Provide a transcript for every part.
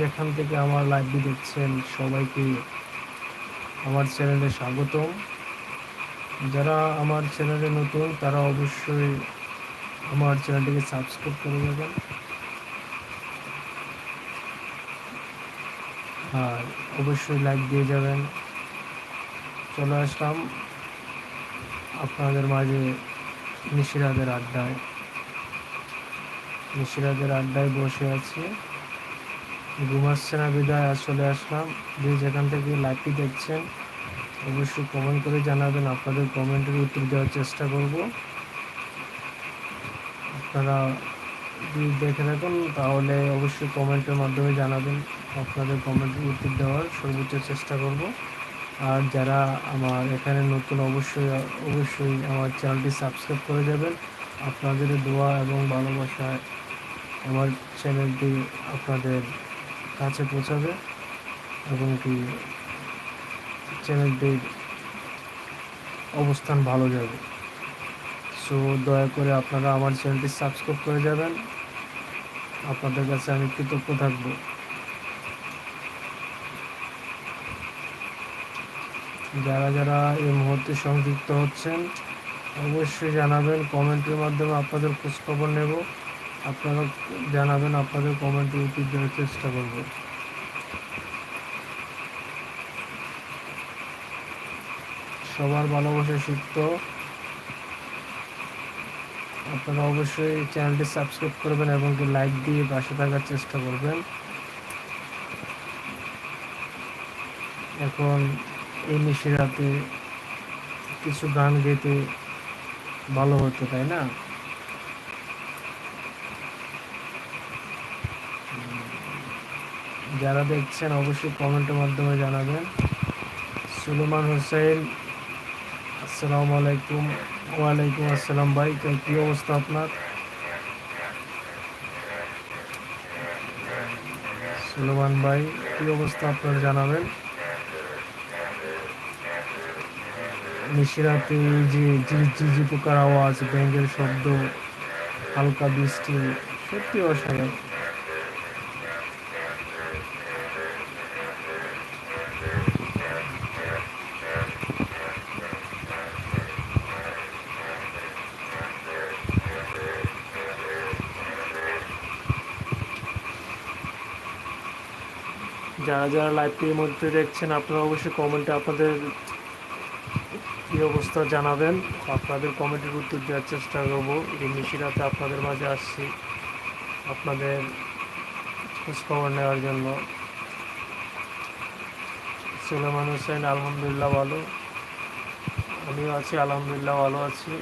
যেখান থেকে আমার লাইভটি দেখছেন, সবাইকে আমার চ্যানেলে স্বাগতম। যারা আমার চ্যানেলে নতুন, তারা অবশ্যই আমার চ্যানেলটিকে সাবস্ক্রাইব করে দেবেন আর অবশ্যই লাইক দিয়ে যাবেন। চলে আসলাম আপনাদের মাঝে নিশিরাদের আড্ডায়। নিশিরাদের আড্ডায় বসে আছি। ঘুমাচ্ছে না, বিদায়। আর চলে আসলাম। যে যেখান থেকে লাইভটি দেখছেন, অবশ্যই কমেন্ট করে জানাবেন। আপনাদের কমেন্টের উত্তর দেওয়ার চেষ্টা করব। আপনারা যদি দেখে থাকেন, তাহলে অবশ্যই কমেন্টের মাধ্যমে জানাবেন। আপনাদের কমেন্টের উত্তর দেওয়ার সর্বোচ্চ চেষ্টা করব। আর যারা আমার এখানে নতুন, অবশ্যই অবশ্যই আমার চ্যানেলটি সাবস্ক্রাইব করে যাবেন আপনাদের দোয়া এবং ভালোবাসায় আমার চ্যানেলটি আপনাদের কাছে পৌঁছাবে এবং কি চ্যানেলটির অবস্থান ভালো যাবে। সো দয়া করে আপনারা আমার চ্যানেলটি সাবস্ক্রাইব করে যাবেন। আপনাদের কাছে আমি কৃতজ্ঞ থাকব। যারা যারা এই মুহূর্তে সংযুক্ত হচ্ছেন, অবশ্যই জানাবেন। কমেন্টের মাধ্যমে আপনাদের খোঁজখবর নেব। আপনারা জানাবেন, আপনাদের কমেন্টে উত্তর দেওয়ার চেষ্টা করব। সবার ভালোবাসা শিখত আপনারা অবশ্যই চ্যানেলটি সাবস্ক্রাইব করবেন এবং লাইক দিয়ে পাশে থাকার চেষ্টা করবেন। এখন এই নিশিরাতে কিছু গান গেতে ভালো হতো, তাই না? যারা দেখছেন, অবশ্যই কমেন্টের মাধ্যমে জানাবেন। সুলেমান হোসেন, আসসালামু আলাইকুম। ওয়ালাইকুম আসসালাম ভাই, কী অবস্থা আপনার? সুলেমান ভাই, কী অবস্থা আপনার জানাবেন? নিশিরাতে যে ঝিঝি পোকার আওয়াজ ব্যাঙ্গের শব্দ হালকা বৃষ্টি সত্যি অসাধারণ যারা যারা লাইভটির মধ্যে দেখছেন, আপনারা অবশ্যই কমেন্টে আপনাদের কী অবস্থা জানাবেন। আপনাদের কমেন্টের উত্তর দেওয়ার চেষ্টা করব। এই মিশিরাতে আপনাদের মাঝে আসছি, আপনাদের খোঁজখবর নেওয়ার জন্য। সুলেমান হোসেন, আলহামদুলিল্লাহ ভালো। আমিও আছি, আলহামদুলিল্লাহ ভালো আছি।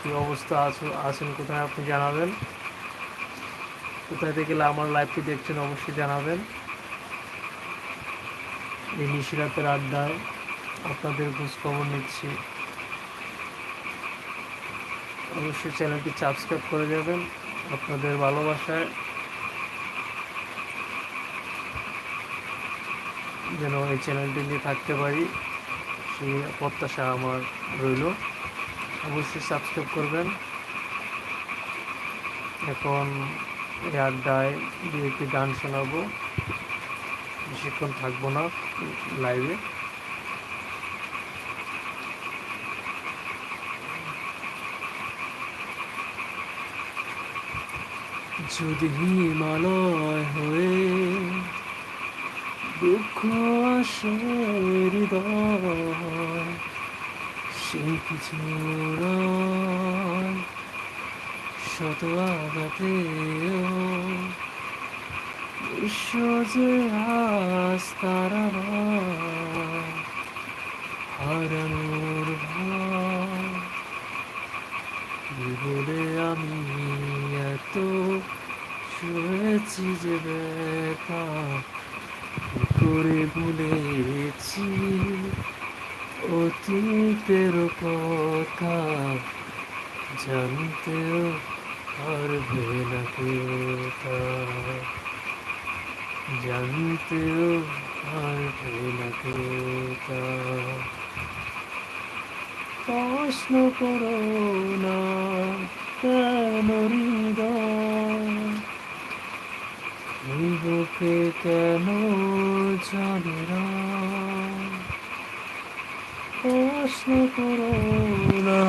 কী অবস্থা আছো, আছেন কোথায় আপনি জানাবেন। কোথায় থেকে আমার লাইভটি দেখছেন অবশ্যই জানাবেন। এই নিশিরাতের আড্ডায় আপনাদের খোঁজ খবর নিচ্ছি। অবশ্যই চ্যানেলটি সাবস্ক্রাইব করে যাবেন আপনাদের ভালোবাসায়, যেন এই চ্যানেলটি নিয়ে থাকতে পারি, সেই প্রত্যাশা আমার রইল। অবশ্যই সাবস্ক্রাইব করবেন। এখন এই আড্ডায় দু একটি গান শোনাবো। বেশিক্ষণ থাকব না লাইভে যদি হিমালয় হয়ে দুঃখ হৃদয় সে কিছু শত আঘাতেও বিশ্ব যে আজ তারা হারানোর ভয় বলে আমি এত শুয়েছি যে ব্যথা করে ভুলেছি অতীতের কথা জানতেও পারবে না কেউ জানতেও প্রশ্ন করো না কেন বুকে কেন জানি প্রশ্ন করো না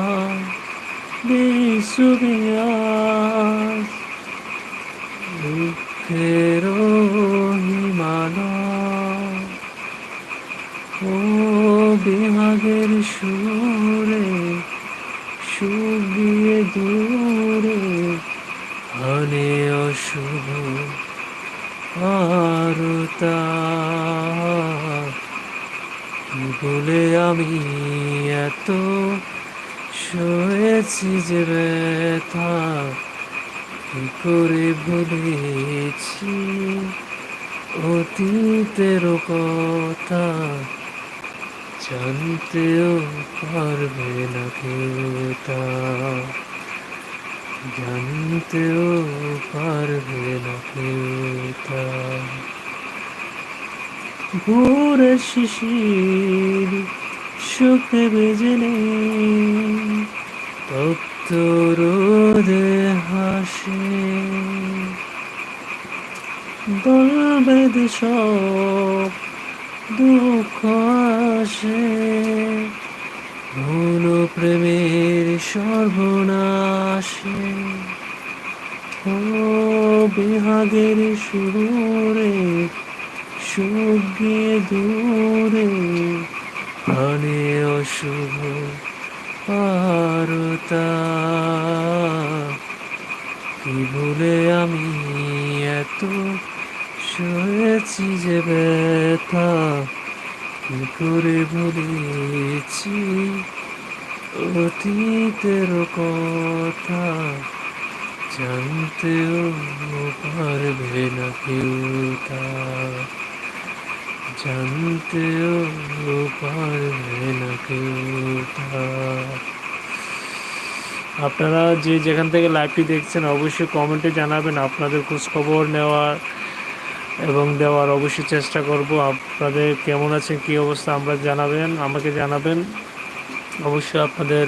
বিশুবিয়াস দুঃখের বিভাগের সুরে শুকিয়ে দূরে আনে অশুভ আরতা। বলে আমি এত শুয়েছি যে ব্যথা, কি করে ভুলেছি অতীতের কথা? জানতেও পারবে না কেউ তা জানতেও পারবে না কেউ তা ভোরে শিশির সুখে বেজে নেই তপ্ত রোদে হাসে। দল সব দুঃখ আসে। ভুল প্রেমের সর্বনাশে। ও বিহাগের সুরে সুগিয়ে দূরে আনে অশুভ পারতা কি ভুলে আমি এত শুয়েছি যে ব্যথা, কি করে ভুলেছি অতীতের কথা জানতেও পারবে না কেউ তা। জানতেও পারবে না কেউ তা। আপনারা যে যেখান থেকে লাইভটি দেখছেন, অবশ্যই কমেন্টে জানাবেন আপনাদের খোঁজখবর নেওয়ার। এবং দেওয়ার অবশ্যই চেষ্টা করব। আপনাদের কেমন আছেন, কী অবস্থা, আমরা জানাবেন, আমাকে জানাবেন। অবশ্যই আপনাদের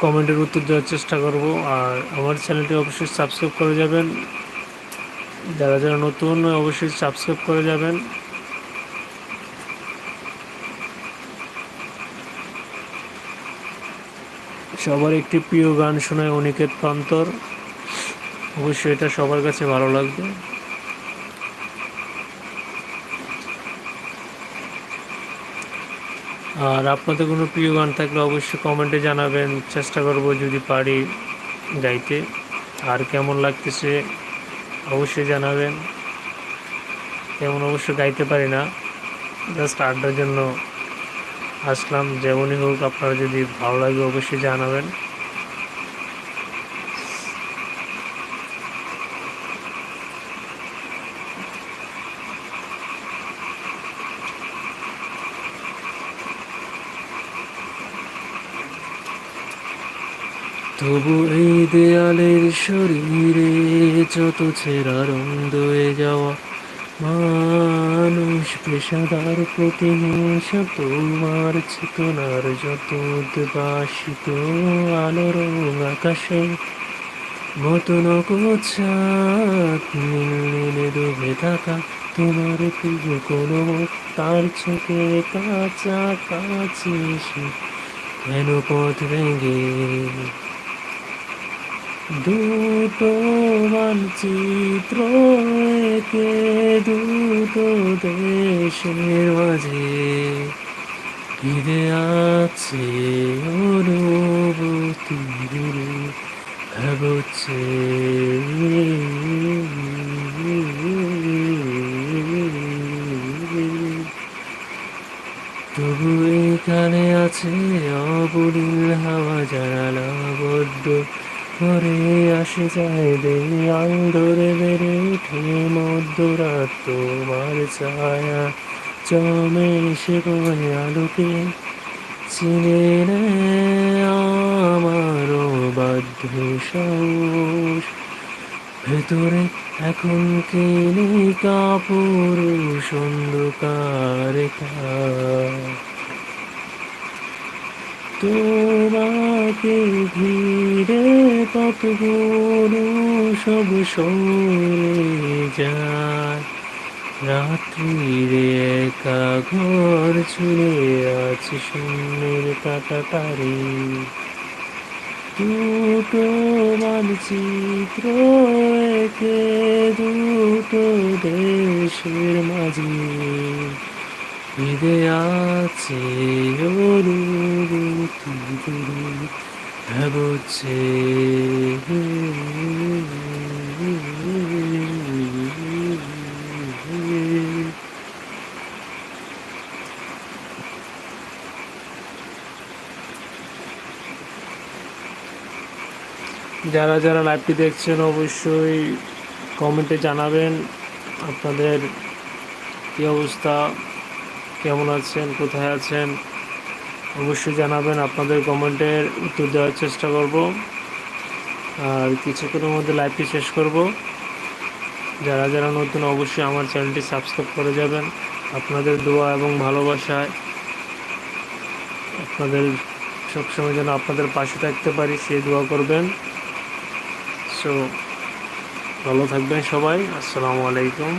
কমেন্টের উত্তর দেওয়ার চেষ্টা করব। আর আমার চ্যানেলটি অবশ্যই সাবস্ক্রাইব করে যাবেন। যারা যারা নতুন, অবশ্যই সাবস্ক্রাইব করে যাবেন। সবার একটি প্রিয় গান শোনায় অনিকেত প্রান্তর অবশ্যই এটা সবার কাছে ভালো লাগবে। আর আপনাদের কোনো প্রিয় গান থাকলে অবশ্যই কমেন্টে জানাবেন। চেষ্টা করব যদি পারি গাইতে। আর কেমন লাগতেছে অবশ্যই জানাবেন। তেমন অবশ্য গাইতে পারি না। জাস্ট আড্ডার জন্য আসলাম। যেমনই হোক আপনারা যদি ভালো লাগে অবশ্যই জানাবেন। তবু এই দেয়ালের শরীরে যত ছেঁড়া রং দয়ে যাওয়া মানুষ, পেশাদার প্রতিহিংসা তোমার চেতনার যত উদ্বাসিত আলোর আকাশে। মতন কোচাত ডুবে থাকা তোমার প্রিয় কোনো তার চোখে কাঁচা কাছে কেন পথ ভেঙে দুটো মানচিত্র একে দুটো দেশের মাঝে। ঘিরে আছে অনুভূতি ভাবছে তবু এখানে আছে অবলীল হাওয়া, জানালা বড্ড করে আসে যায় দেয়াল ধরে বেড়ে উঠে মধ্যরাত তোমার ছায়া। জমে এসে বয়ে আলোকে চিনে আমারও বাধ্য সাহস। ভেতরে এখন কেনে কাপুরুষ অন্ধকার তোমাকে ঘিরে কতগুলো সব সরে যায়। রাত্রিরে একা ঘর ছুঁড়ে আছে শূন্যের কাটা তারে। দুটো মানচিত্র, একে দুটো দেশের মাঝে। ঈদে আছে ভাবছে যারা যারা লাইভটি দেখছেন অবশ্যই কমেন্টে জানাবেন আপনাদের কী অবস্থা। কেমন আছেন, কোথায় আছেন, অবশ্যই জানাবেন। আপনাদের কমেন্টের উত্তর দেওয়ার চেষ্টা করব। আর কিছুক্ষণের মধ্যে লাইভটি শেষ করব। যারা যারা নতুন, অবশ্যই আমার চ্যানেলটি সাবস্ক্রাইব করে যাবেন। আপনাদের দোয়া এবং ভালোবাসায় আপনাদের সবসময় যেন আপনাদের পাশে থাকতে পারি, সে দোয়া করবেন। সো ভালো থাকবেন সবাই। আসসালামু আলাইকুম।